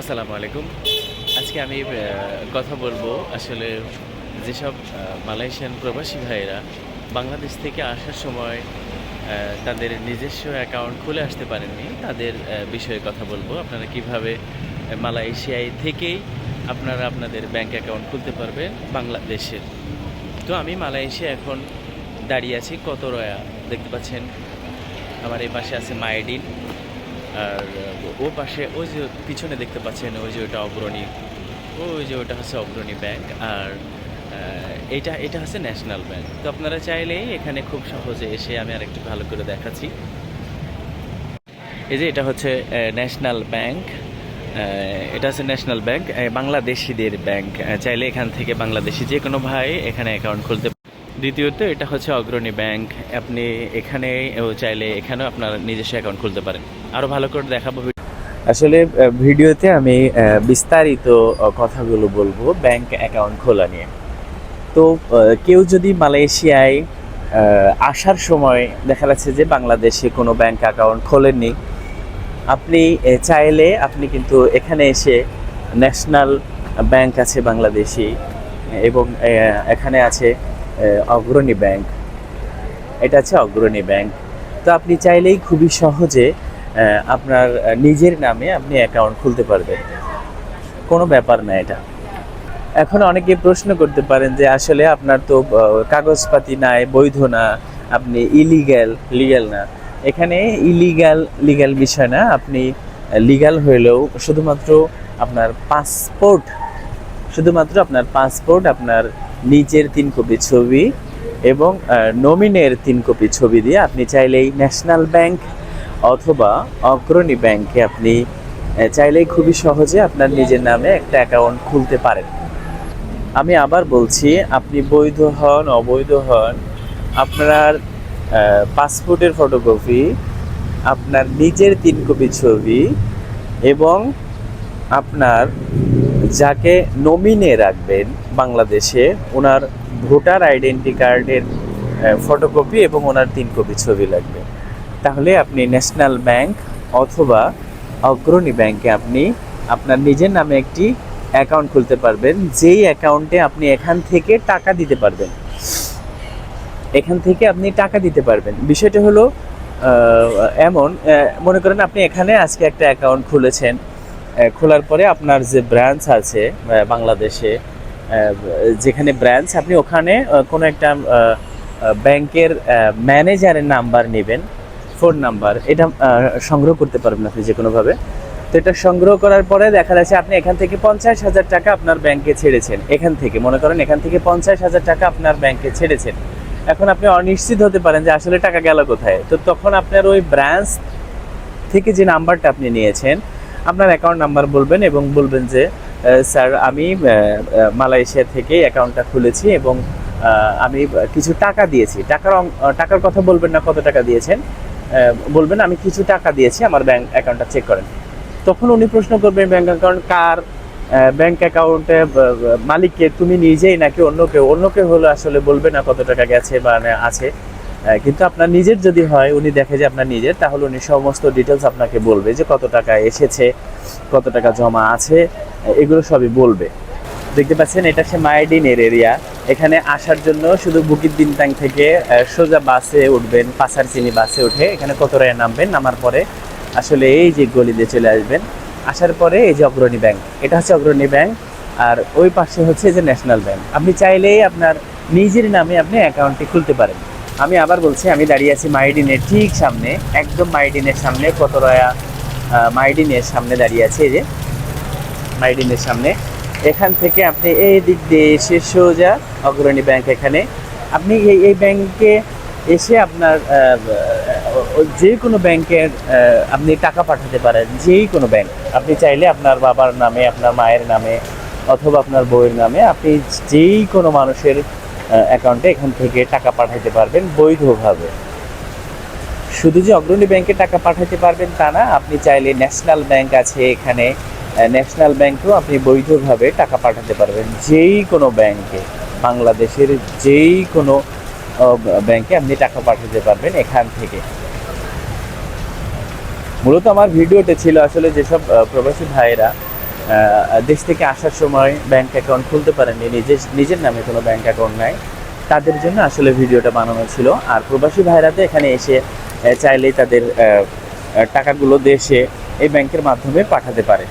আসসালামু আলাইকুম। আজকে আমি কথা বলব আসলে যেসব মালয়েশিয়ান প্রবাসী ভাইয়েরা বাংলাদেশ থেকে আসার সময় তাদের নিজস্ব অ্যাকাউন্ট খুলে আসতে পারেননি, তাদের বিষয়ে কথা বলব। আপনারা কীভাবে মালয়েশিয়ায় থেকেই আপনারা আপনাদের ব্যাংক অ্যাকাউন্ট খুলতে পারবেন বাংলাদেশের। তো আমি মালয়েশিয়া এখন দাঁড়িয়ে আছি কত রয়া দেখতে পাচ্ছেন, আমার এই পাশে আছে মাইডিন আর ও পাশে, ওই যে পিছনে দেখতে পাচ্ছেন, ওই যে ওটা অগ্রণী, ওই যে ওটা হচ্ছে অগ্রণী ব্যাংক আর এটা এটা হচ্ছে ন্যাশনাল ব্যাংক। তো আপনারা চাইলেই এখানে খুব সহজে এসে আমি আর একটু ভালো করে দেখাচ্ছি। এই যে এটা হচ্ছে ন্যাশনাল ব্যাংক এটা হচ্ছে ন্যাশনাল ব্যাংক বাংলাদেশিদের ব্যাংক। চাইলে এখান থেকে বাংলাদেশি যে কোনো ভাই এখানে অ্যাকাউন্ট খুলতে দ্বিতীয়ত, এটা হচ্ছে অগ্রণী ব্যাংক। আপনি এখানে চাইলে এখানেও আপনার নিজস্ব অ্যাকাউন্ট খুলতে পারেন। আরও ভালো করে দেখাবো আসলে ভিডিওতে আমি বিস্তারিত কথাগুলো বলব ব্যাংক অ্যাকাউন্ট খোলা নিয়ে। তো কেউ যদি মালয়েশিয়ায় আসার সময় দেখা যাচ্ছে যে বাংলাদেশে কোনো ব্যাংক অ্যাকাউন্ট খোলেননি, আপনি চাইলে আপনি কিন্তু এখানে এসে ন্যাশনাল ব্যাংক আছে বাংলাদেশি, এবং এখানে আছে অগ্রণী ব্যাংক এটা আছে অগ্রণী ব্যাংক তো আপনি চাইলেই খুবই সহজে আপনার নিজের নামে আপনি অ্যাকাউন্ট খুলতে পারবেন। কোনো ব্যাপার না এটা। এখন অনেকে প্রশ্ন করতে পারেন যে, আসলে আপনার তো কাগজপাতি নাই, বৈধ না, আপনি ইলিগ্যাল লিগ্যাল না। এখানে ইলিগ্যাল লিগ্যাল বিষয় না। আপনি লিগ্যাল হইলেও শুধুমাত্র আপনার পাসপোর্ট শুধুমাত্র আপনার পাসপোর্ট আপনার নিজের তিন কপি ছবি এবং নমিনের তিন কপি ছবি দিয়ে আপনি চাইলেই ন্যাশনাল ব্যাংক অথবা অগ্রণী ব্যাংকে আপনি চাইলেই খুবই সহজে আপনার নিজের নামে একটা অ্যাকাউন্ট খুলতে পারেন। আমি আবার বলছি, আপনি বৈধ হন, অবৈধ হন, আপনার পাসপোর্টের ফটোকপি, আপনার নিজের তিন কপি ছবি এবং আপনার যাকে নমিনে রাখবেন বাংলাদেশে, ওনার ভোটার আইডেন্টি কার্ডের ফটোকপি এবং ওনার তিন কপি ছবি লাগবে। তাহলে আপনি ন্যাশনাল ব্যাংক অথবা অগ্রণী ব্যাংকে আপনি আপনার নিজের নামে একটি অ্যাকাউন্ট খুলতে পারবেন, যেই অ্যাকাউন্টে আপনি এখান থেকে টাকা দিতে পারবেন। এখান থেকে আপনি টাকা দিতে পারবেন। বিষয়টা হলো এমন মনে করেন আপনি এখানে আজকে একটা অ্যাকাউন্ট খুলেছেন খোলার পরে আপনার যে ব্রাঞ্চ আছে বাংলাদেশে যেখানে ব্রাঞ্চ আপনি ওখানে কোনো একটা ব্যাংকের ম্যানেজারের নাম্বার নেবেন ফোন নাম্বার এটা সংগ্রহ করতে পারবেন আপনি যে কোনোভাবে তো এটা সংগ্রহ করার পরে দেখা যাচ্ছে আপনি এখান থেকে পঞ্চাশ হাজার টাকা আপনার ব্যাংকে ছেড়েছেন, এখান থেকে, মনে করেন এখান থেকে পঞ্চাশ হাজার টাকা আপনার ব্যাংকে ছেড়েছেন। এখন আপনি অনিশ্চিত হতে পারেন যে আসলে টাকা গেল কোথায়। তো তখন আপনার ওই ব্রাঞ্চ থেকে যে নাম্বারটা আপনি নিয়েছেন আপনার অ্যাকাউন্ট নাম্বার বলবেন এবং বলবেন যে স্যার, আমি মালয়েশিয়া থেকে অ্যাকাউন্টটা খুলেছি এবং আমি কিছু টাকা দিয়েছি। টাকার টাকার কথা বলবেন না কত টাকা দিয়েছেন। বলবেন আমি কিছু টাকা দিয়েছি, আমার ব্যাংক অ্যাকাউন্টটা চেক করেন। তখন উনি প্রশ্ন করবেন ব্যাংক অ্যাকাউন্ট কার? ব্যাংক অ্যাকাউন্টে মালিককে তুমি নিজেই নাকি অন্য কেউ? অন্য কেউ হলে আসলে বলবে না কত টাকা গেছে বা আছে। কিন্তু আপনার নিজের যদি হয়, উনি দেখে যে আপনার নিজের, তাহলে উনি সমস্ত ডিটেলস আপনাকে বলবে যে কত টাকা এসেছে, কত টাকা জমা আছে, এগুলো সবই বলবে। দেখতে পাচ্ছেন, এটা সে মাইডিনের এরিয়া এখানে আসার জন্য শুধু বুকির দিনটাং থেকে সোজা বাসে উঠবেন পাসার চিনি বাসে উঠে। এখানে কতরায় নামবেন, নামার পরে আসলে এই যে গলি দিয়ে চলে আসবেন। আসার পরে এই যে অগ্রণী ব্যাংক এটা হচ্ছে অগ্রণী ব্যাংক আর ওই পাশে হচ্ছে যে ন্যাশনাল ব্যাংক আপনি চাইলেই আপনার নিজের নামে আপনি অ্যাকাউন্টটি খুলতে পারেন। আমি আবার বলছি, আমি দাঁড়িয়ে আছি মাইডিনের ঠিক সামনে, একদম মাইডিনের সামনে কতরয়া মাইডিনের সামনে দাঁড়িয়ে আছে, এই যে মাইডিনের সামনে। এখান থেকে আপনি এই দিক দিয়ে এসে সোজা অগ্রণী ব্যাংক এখানে। আপনি এই এই ব্যাংকে এসে আপনার যে কোনো ব্যাংকের আপনি টাকা পাঠাতে পারেন, যেই কোনো ব্যাংক। আপনি চাইলে আপনার বাবার নামে, আপনার মায়ের নামে, অথবা আপনার বউয়ের নামে, আপনি যেই কোনো মানুষের অ্যাকাউন্টে এখান থেকে টাকা পাঠাতে পারবেন বৈধভাবে। শুধু যে অগ্রণী ব্যাংকে টাকা পাঠাতে পারবেন তা না, আপনি চাইলে ন্যাশনাল ব্যাংক আছে এখানে ন্যাশনাল ব্যাংকেও আপনি বৈধভাবে টাকা পাঠাতে পারবেন। যেই কোনো ব্যাংকে, বাংলাদেশের যেই কোনো ব্যাংকে আপনি টাকা পাঠাতে পারবেন এখান থেকে। মূলত আমার ভিডিওতে ছিল আসলে যেসব প্রবাসী ভাইয়েরা দেশ থেকে আসার সময় ব্যাংক অ্যাকাউন্ট খুলতে পারেননি নিজের নিজের নামে কোনো ব্যাংক অ্যাকাউন্ট নাই। তাদের জন্য আসলে ভিডিওটা বানানো ছিল। আর প্রবাসী ভাইরাতে এখানে এসে চাইলেই তাদের টাকাগুলো দেশে এই ব্যাংকের মাধ্যমে পাঠাতে পারে।